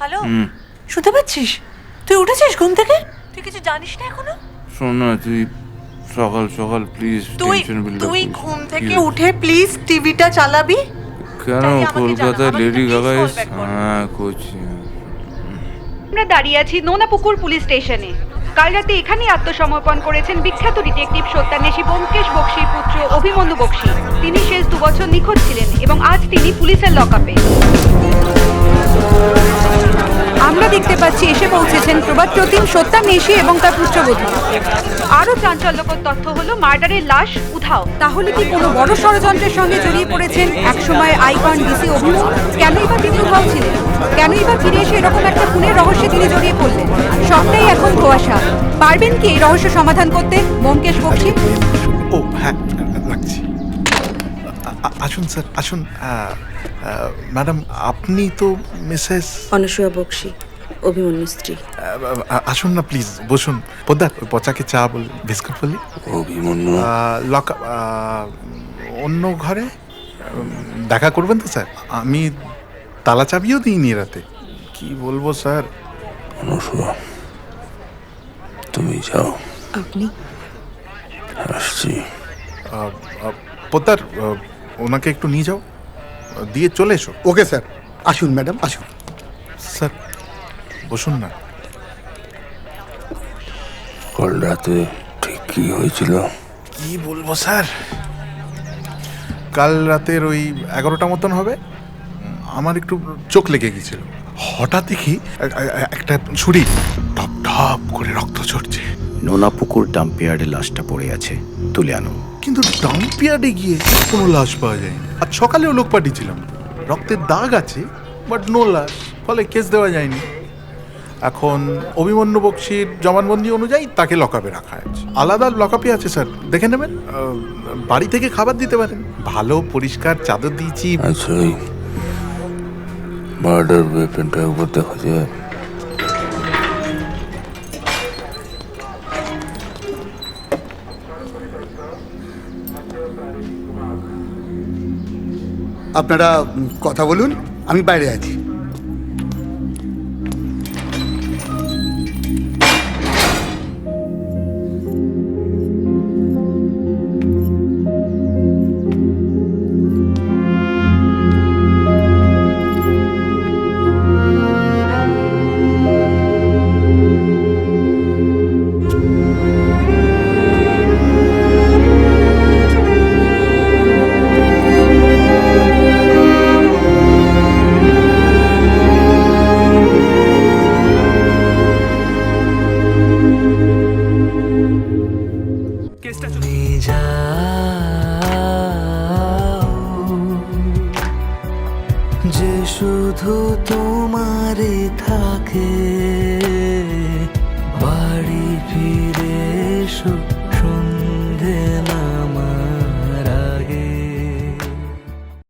Hello শুনতে পাচ্ছিস? তুই উঠেছিস ঘুম থেকে? তুই কিছু জানিস না এখনও? শোন না তুই সকাল সকাল প্লিজ তুই টেনশন বিল্ড তুই ঘুম থেকে উঠে প্লিজ টিভিটা চালাবি। কেন কলকাতায় লেডি গাগা। হ্যাঁ করছি। আমরা দাঁড়িয়ে আছি নোনাপুকুর পুলিশ স্টেশনে। কাল রাতে এখানেই আত্মসমর্পণ করেছেন বিখ্যাত ডিটেকটিভ সত্যান্বেষী ব্যোমকেশ বক্সির পুত্র অভিমন্যু বক্সি। তিনি শেষ দু বছর নিখোঁজ ছিলেন এবং আজ তিনি পুলিশের লকআপে। আমরা দেখতে পাচ্ছি এসে পৌঁছেছেন প্রবাদ প্রতিম সত্যা মেশি এবং তার পুত্রবধূ। আরও চাঞ্চল্যকর তথ্য হলো মার্ডারের লাশ উধাও। তাহলে কি কোনো বড় ষড়যন্ত্রের সঙ্গে জড়িয়ে পড়েছেন একসময় আইকন ডিসি অভিমন্যু কেনই বা তিনি উধাও ছিলেন? কেনই বা ফিরে এসে এরকম একটা খুনের রহস্যে তিনি জড়িয়ে পড়লেন? সবটাই এখন ধোয়াশা পারবেন কি এই রহস্য সমাধান করতে? ব্যোমকেশ বক্সি? ও হ্যাঁ আ- আসুন স্যার আসুন। আহ, আহ, ম্যাডাম আপনি তো মিসেস অনসূয়া বক্সি। অভিমন্যু স্ত্রী। আসুন না প্লিজ বসুন। পোদ্দার পচাকে চা বল বিস্কুট বলি? অভিমন্যু। লক অন্য ঘরে? দেখা করবেন তো স্যার? আমি তালা চাবিও দিইনি রাতে। কি বলব স্যার? অনুসুয়া তুমি যাও। আপনি? আসছি। পোদ্দার ওনাকে একটু নিয়ে যাও। দিয়ে চলে এসো। Okay sir. আসুন ম্যাডাম আসুন। স্যার বসুন না। কাল রাতে ঠিক কি হয়েছিল? কি বলব স্যার? কাল রাতের ওই এগারোটা মতন হবে। আমার একটু চোখ লেগে গেছিল হঠাৎ দেখি একটা ছুরি টপ টপ করে রক্ত ঝরছে। নোনাপুকুর ডাম্পিয়ার্ডে লাশটা পড়ে আছে। তুলে আনো কিন্তু ডাম্পিয়ার্ডে গিয়ে কোনো লাশ পাওয়া যায়নি। আর সকালেও লোক পাঠিয়েছিলাম। রক্তের দাগ আছে বাট নো লাশ। ফলে কেস দেওয়া যায়নি। এখন অভিমন্যু বক্সির জবানবন্দি অনুযায়ী তাকে লকআপে রাখা আছে আলাদা লকআপে আছে স্যার। দেখে নেবেন। বাড়ি থেকে খাবার দিতে পারেন। ভালো পরিষ্কার চাদর দিয়েছি। আচ্ছা ওই মার্ডার ওয়েপেনটা একবার দেখা যায়। আপনারা কথা বলুন আমি বাইরে আছি। যে শুধু তোমার থাকে বাড়ি ফিরে শুধু